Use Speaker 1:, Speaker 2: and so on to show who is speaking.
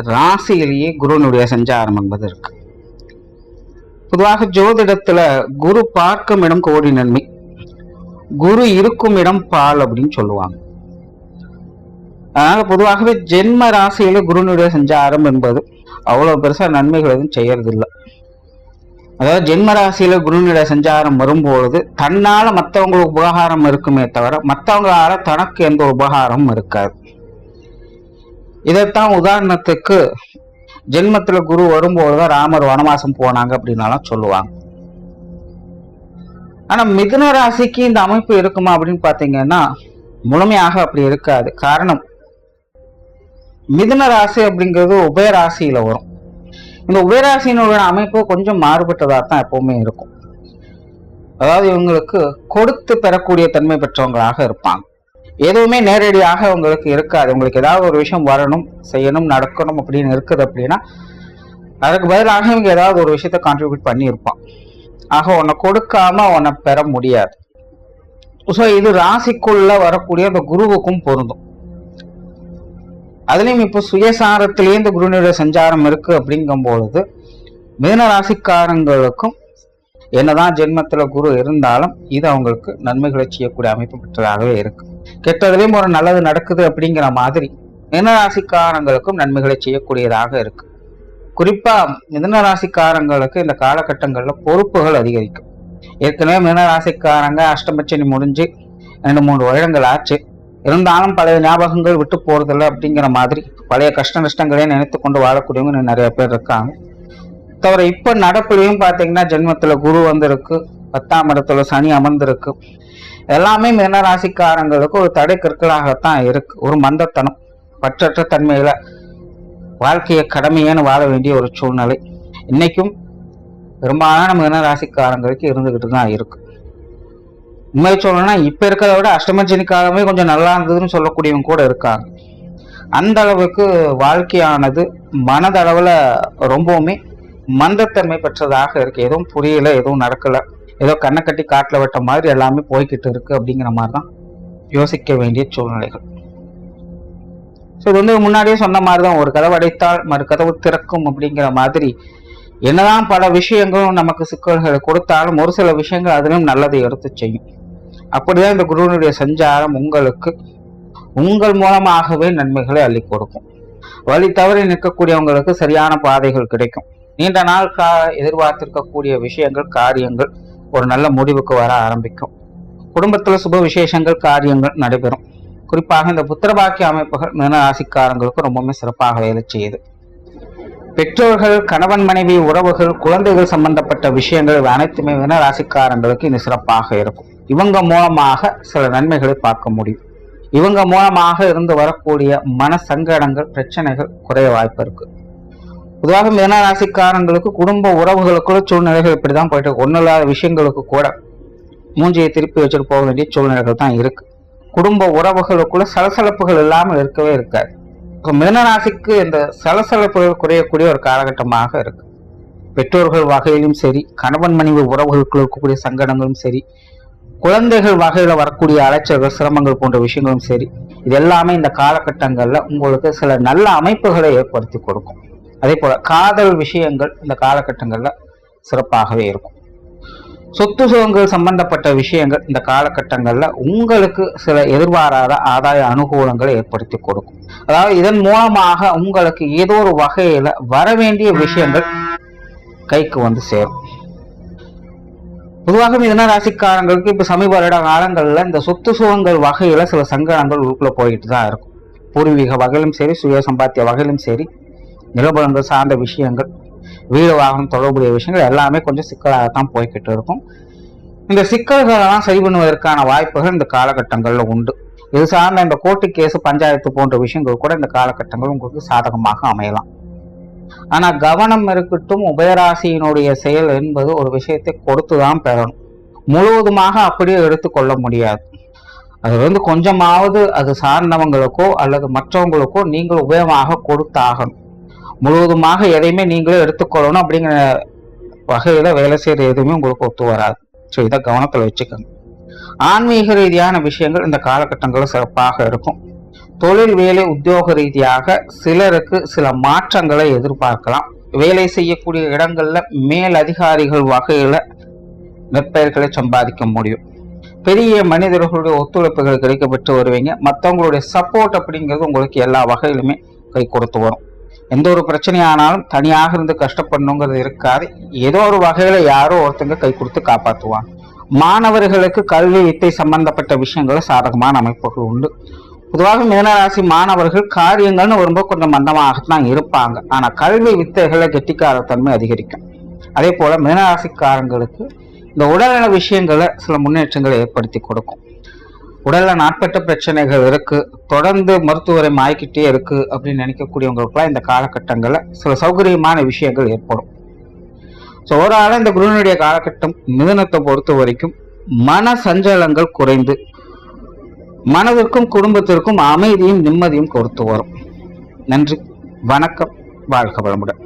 Speaker 1: ராசியிலேயே குருனுடைய சஞ்சாரம் என்பது இருக்கு. பொதுவாக ஜோதிடத்துல குரு பார்க்கும் இடம் கோடி நன்மை. குரு இருக்கும் இடம் பால் அப்படின்னு சொல்லுவாங்க. அதனால பொதுவாகவே ஜென்ம ராசியில குருனுடைய சஞ்சாரம் என்பது அவ்வளவு பெருசா நன்மைகள் எதுவும் செய்யறதில்லை. அதாவது ஜென்ம ராசியில குருனுடைய சஞ்சாரம் வரும்பொழுது தன்னால மற்றவங்களுக்கு உபகாரம் இருக்குமே தவிர மற்றவங்களால தனக்கு எந்த உபகாரமும் இருக்காது. இதைத்தான் உதாரணத்துக்கு ஜென்மத்துல குரு வரும்போதுதான் ராமர் வனவாசம் போனாங்க அப்படின்னாலாம் சொல்லுவாங்க. ஆனா மிதுன ராசிக்கு இந்த அமைப்பு இருக்குமா அப்படின்னு பாத்தீங்கன்னா முழுமையாக அப்படி இருக்காது. காரணம் மிதுன ராசி அப்படிங்கிறது உபயராசியில வரும். இந்த உபயராசியினுடைய அமைப்பு கொஞ்சம் மாறுபட்டதா தான் எப்பவுமே இருக்கும். அதாவது இவங்களுக்கு கொடுத்து பெறக்கூடிய தன்மை பெற்றவங்களாக இருப்பாங்க. எதுவுமே நேரடியாக உங்களுக்கு இருக்காது. உங்களுக்கு ஏதாவது ஒரு விஷயம் வரணும் செய்யணும் நடக்கணும் அப்படின்னு இருக்குது அப்படின்னா அதுக்கு பதிலாக இவங்க ஏதாவது ஒரு விஷயத்த கான்ட்ரிபியூட் பண்ணியிருப்பான். ஆக உன்னை கொடுக்காம உன்னை பெற முடியாது. ஸோ இது ராசிக்குள்ள வரக்கூடிய அந்த குருவுக்கும் பொருந்தும். அதுலேயும் இப்போ சுயசாரத்திலேயே இந்த குருனுடைய சஞ்சாரம் இருக்கு அப்படிங்கும் பொழுது மீன ராசிக்காரங்களுக்கும் என்னதான் ஜென்மத்தில் குரு இருந்தாலும் இது அவங்களுக்கு நன்மைகளை செய்யக்கூடிய அமைப்பு பெற்றதாகவே இருக்குது கெட்டதுலேயும் ஒரு நல்லது நடக்குது அப்படிங்கிற மாதிரி மிதனராசிக்காரங்களுக்கும் நன்மைகளை செய்யக்கூடியதாக இருக்கு. குறிப்பா மிதனராசிக்காரங்களுக்கு இந்த காலகட்டங்கள்ல பொறுப்புகள் அதிகரிக்கும். ஏற்கனவே மிதனராசிக்காரங்க அஷ்டமச்சனி முடிஞ்சு ரெண்டு மூணு வருடங்கள் ஆச்சு. இருந்தாலும் பழைய ஞாபகங்கள் விட்டு போறதில்லை அப்படிங்கிற மாதிரி பழைய கஷ்ட நஷ்டங்களே நினைத்து கொண்டு வாழக்கூடியவங்க நிறைய பேர் இருக்காங்க. தவிர இப்போ நடப்புலையும் பார்த்தீங்கன்னா ஜென்மத்துல குரு வந்திருக்கு. பத்தாம் இடத்துல சனி அமர்ந்திருக்கு. எல்லாமே மீனராசிக்காரங்களுக்கு ஒரு தடை கற்களாகத்தான் இருக்கு. ஒரு மந்தத்தனம் பற்றற்ற தன்மையில வாழ்க்கையை கடமையான வாழ வேண்டிய ஒரு சூழ்நிலை. இன்னைக்கும் பெரும்பாலான மீனராசிக்காரங்களுக்கு இருந்துகிட்டு தான் இருக்கு. உண்மையை சொல்லணும்னா இப்ப இருக்கிறத விட அஷ்டமஜனி காலமே கொஞ்சம் நல்லா இருந்ததுன்னு சொல்லக்கூடியவங்க கூட இருக்காங்க. அந்த அளவுக்கு வாழ்க்கையானது மனதளவுல ரொம்பவுமே மந்தத்தன்மை பெற்றதாக இருக்கு. எதுவும் புரியல எதுவும் நடக்கல. ஏதோ கண்ணை கட்டி காட்டில் விட்ட மாதிரி எல்லாமே போய்கிட்டு இருக்கு அப்படிங்கிற மாதிரி தான் யோசிக்க வேண்டிய சூழ்நிலைகள். ஸோ இது வந்து முன்னாடியே சொன்ன மாதிரி தான் ஒரு கதவு அடைத்தால் மறு கதவு திறக்கும் அப்படிங்கிற மாதிரி என்னதான் பல விஷயங்களும் நமக்கு சிக்கல்களை கொடுத்தாலும் ஒரு சில விஷயங்கள் அதிலும் நல்லதை எடுத்து செய்யும். அப்படிதான் இந்த குருவனுடைய சஞ்சாரம் உங்களுக்கு உங்கள் மூலமாகவே நன்மைகளை அள்ளி கொடுக்கும். வழி தவறி நிற்கக்கூடியவங்களுக்கு சரியான பாதைகள் கிடைக்கும். நீண்ட நாள் கா எதிர்பார்த்திருக்கக்கூடிய விஷயங்கள் காரியங்கள் ஒரு நல்ல முடிவுக்கு வர ஆரம்பிக்கும். குடும்பத்தில் சுப விசேஷங்கள் காரியங்கள் நடைபெறும். குறிப்பாக இந்த புத்திரபாக்கிய அமைப்புகள் மின ராசிக்காரங்களுக்கு ரொம்பவுமே சிறப்பாக வேலை செய்யுது. பெற்றோர்கள் கணவன் மனைவி உறவுகள் குழந்தைகள் சம்பந்தப்பட்ட விஷயங்கள் அனைத்துமே மின ராசிக்காரங்களுக்கு இது சிறப்பாக இருக்கும். இவங்க மூலமாக சில நன்மைகளை பார்க்க முடியும். இவங்க மூலமாக இருந்து வரக்கூடிய மன சங்கடங்கள் பிரச்சனைகள் குறைய வாய்ப்பு இருக்குது பொதுவாக மீன ராசிக்காரங்களுக்கு குடும்ப உறவுகளுக்குள்ள சூழ்நிலைகள் இப்படிதான் போயிட்டு ஒன்றும் இல்லாத விஷயங்களுக்கு கூட மூஞ்சியை திருப்பி வச்சுட்டு போக வேண்டிய சூழ்நிலைகள் தான் இருக்கு. குடும்ப உறவுகளுக்குள்ள சலசலப்புகள் இல்லாமல் இருக்கவே இருக்காது. இப்போ மிதனராசிக்கு இந்த சலசலப்புகள் குறையக்கூடிய ஒரு காலகட்டமாக இருக்கு. பெற்றோர்கள் வகையிலும் சரி கணவன் மனைவி உறவுகளுக்குள்ள இருக்கக்கூடிய சங்கடங்களும் சரி குழந்தைகள் வகையில் வரக்கூடிய அலைச்சல்கள் சிரமங்கள் போன்ற விஷயங்களும் சரி இது எல்லாமே இந்த காலகட்டங்களில் உங்களுக்கு சில நல்ல அமைப்புகளை ஏற்படுத்தி கொடுக்கும். அதே போல காதல் விஷயங்கள் இந்த காலகட்டங்களில் சிறப்பாகவே இருக்கும். சொத்து சுகங்கள் சம்பந்தப்பட்ட விஷயங்கள் இந்த காலகட்டங்களில் உங்களுக்கு சில எதிர்பாராத ஆதாய அனுகூலங்களை ஏற்படுத்தி கொடுக்கும். அதாவது இதன் மூலமாக உங்களுக்கு ஏதோ ஒரு வகையில வரவேண்டிய விஷயங்கள் கைக்கு வந்து சேரும். பொதுவாக மிதன ராசிக்காரங்களுக்கு இப்ப சமீப வருட காலங்கள்ல இந்த சொத்து சுகங்கள் வகையில சில சங்கடங்கள் உள்ள போயிட்டு தான் இருக்கும். பூர்வீக வகையிலும் சரி சுய சம்பாத்திய வகையிலும் சரி நிலபலங்கள் சார்ந்த விஷயங்கள் வீடு வாகனம் தொடர்புடைய விஷயங்கள் எல்லாமே கொஞ்சம் சிக்கலாகத்தான் போய்கிட்டு இருக்கும். இந்த சிக்கல்களெல்லாம் சரி பண்ணுவதற்கான வாய்ப்புகள் இந்த காலகட்டங்களில் உண்டு. இது சார்ந்த இந்த கோர்ட்டு கேஸ் பஞ்சாயத்து போன்ற விஷயங்கள் கூட இந்த காலகட்டங்கள் உங்களுக்கு சாதகமாக அமையலாம். ஆனால் கவனம் இருக்கட்டும் உபயராசியினுடைய செயல் என்பது ஒரு விஷயத்தை கொடுத்து தான் பெறணும். முழுவதுமாக அப்படியே எடுத்துக்கொள்ள முடியாது. அது வந்து கொஞ்சமாவது அது சார்ந்தவங்களுக்கோ அல்லது மற்றவங்களுக்கோ நீங்கள் உபயமாக கொடுத்தாகணும். முழுவதுமாக எதையுமே நீங்களே எடுத்துக்கொள்ளணும் அப்படிங்கிற வகையில வேலை செய்யற எதுவுமே உங்களுக்கு ஒத்து வராது. ஸோ இதை கவனத்தில் வச்சுக்கோங்க. ஆன்மீக ரீதியான விஷயங்கள் இந்த காலகட்டங்களில் சிறப்பாக இருக்கும். தொழில் வேலை உத்தியோக ரீதியாக சிலருக்கு சில மாற்றங்களை எதிர்பார்க்கலாம். வேலை செய்யக்கூடிய இடங்கள்ல மேல் அதிகாரிகள் வகையில நெற்பெயர்களை சம்பாதிக்க முடியும். பெரிய மனிதர்களுடைய ஒத்துழைப்புகள் கிடைக்கப்பட்டு வருவீங்க. மற்றவங்களுடைய சப்போர்ட் அப்படிங்கிறது உங்களுக்கு எல்லா வகையிலுமே கை கொடுத்து வரும். எந்த ஒரு பிரச்சனையானாலும் தனியாக இருந்து கஷ்டப்படணுங்கிறது இருக்காது. ஏதோ ஒரு வகையில யாரோ ஒருத்தங்க கை கொடுத்து காப்பாற்றுவாங்க மாணவர்களுக்கு கல்வி வித்தை சம்பந்தப்பட்ட விஷயங்கள சாதகமான அமைப்புகள் உண்டு. பொதுவாக மீனராசி மாணவர்கள் காரியங்கள்னு வரும்போது கொஞ்சம் மந்தமாகத்தான் இருப்பாங்க. ஆனா கல்வி வித்தைகளை கெட்டிக்காரத்தன்மை அதிகரிக்கும். அதே போல மீனராசிக்காரங்களுக்கு இந்த உடல்நல விஷயங்களை சில முன்னேற்றங்களை ஏற்படுத்தி கொடுக்கும். உடல்ல நாட்பட்ட பிரச்சனைகள் இருக்கு. தொடர்ந்து மருத்துவரை மாய்க்கிட்டே இருக்கு அப்படின்னு நினைக்கக்கூடியவங்களுக்குலாம் இந்த காலகட்டங்களில் சில சௌகரியமான விஷயங்கள் ஏற்படும். ஸோ ஓராள இந்த குருனுடைய காலகட்டம் மிதனத்தை பொறுத்த வரைக்கும் மன சஞ்சலங்கள் குறைந்து மனதிற்கும் குடும்பத்திற்கும் அமைதியும் நிம்மதியும் கொடுத்து வரும். நன்றி. வணக்கம். வாழ்க வளமுடன்.